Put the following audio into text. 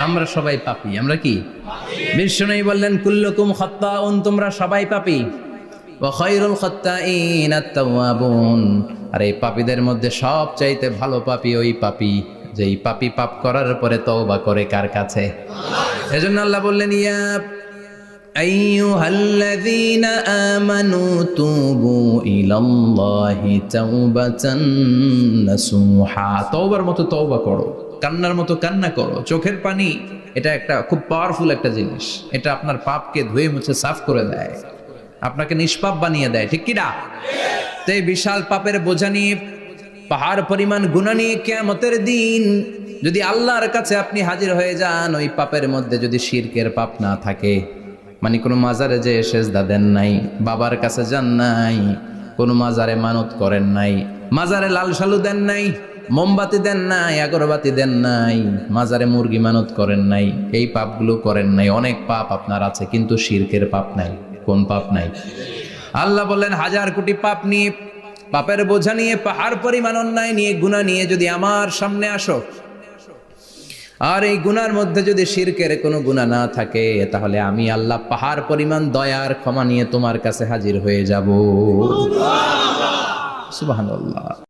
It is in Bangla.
আমরা সবাই পাপি, আমরা কি? বিষ্ণু বললেন, কুল্লকুম কুল্লুকুম খত্তাউন তোমরা সবাই পাপি। খায়রুল খাত্তাইন আত-তাওয়াবুন আর এই পাপীদের মধ্যে সব চাইতে ভালো পাপি ওই পাপি, যেই পাপি পাপ করার পরে তওবা করে কার কাছে? এজন্য আল্লাহ বললেন, ইয়া আইয়ুহাল্লাযীনা আমানু তুবু ইলাল্লাহি তাওবাতান নাসুহা তওবার মতো তওবা করো, কান্নার মতো কান্না করো, চোখের পানি, এটা একটা খুব পাওয়ারফুল একটা জিনিস। এটা আপনার পাপকে ধুয়ে মুছে সাফ করে দেয়, আপনাকে নিষ্পাপ বানিয়ে দেয়, ঠিক কি না? তো বিশাল পাপের বোঝা নিয়ে, পাহাড় পরিমাণ গুণা নিয়ে কেয়ামতের দিন, যদি আল্লাহর কাছে আপনি হাজির হয়ে যান, ওই পাপের মধ্যে যদি শিরকের পাপ না থাকে। মানে কোনো মাজারে যে সেজদা দেন নাই, বাবার কাছে যান নাই, কোনো মাজারে মানত করেন নাই, মাজারে লাল সালু দেন নাই, মোমবাতি দেন নাই, আগরবাতি দেন নাই, মাজারে মুরগি মানত করেন নাই, এই পাপগুলো করেন নাই, অনেক পাপ আপনার আছে, কিন্তু শিরকের পাপ নাই, কোন পাপ নাই? আল্লাহ বললেন, হাজার কোটি পাপ নিয়ে, পাপের বোঝা নিয়ে, পাহাড় পরিমাণ অন্যায় নিয়ে গুণা নিয়ে যদি আমার সামনে আসো আর এই গুনার মধ্যে যদি শিরকের কোনো গুণা না থাকে, তাহলে আমি আল্লাহ পাহাড় পরিমাণ দয়ার ক্ষমা নিয়ে তোমার কাছে হাজির হয়ে যাব। সুবহানাল্লাহ।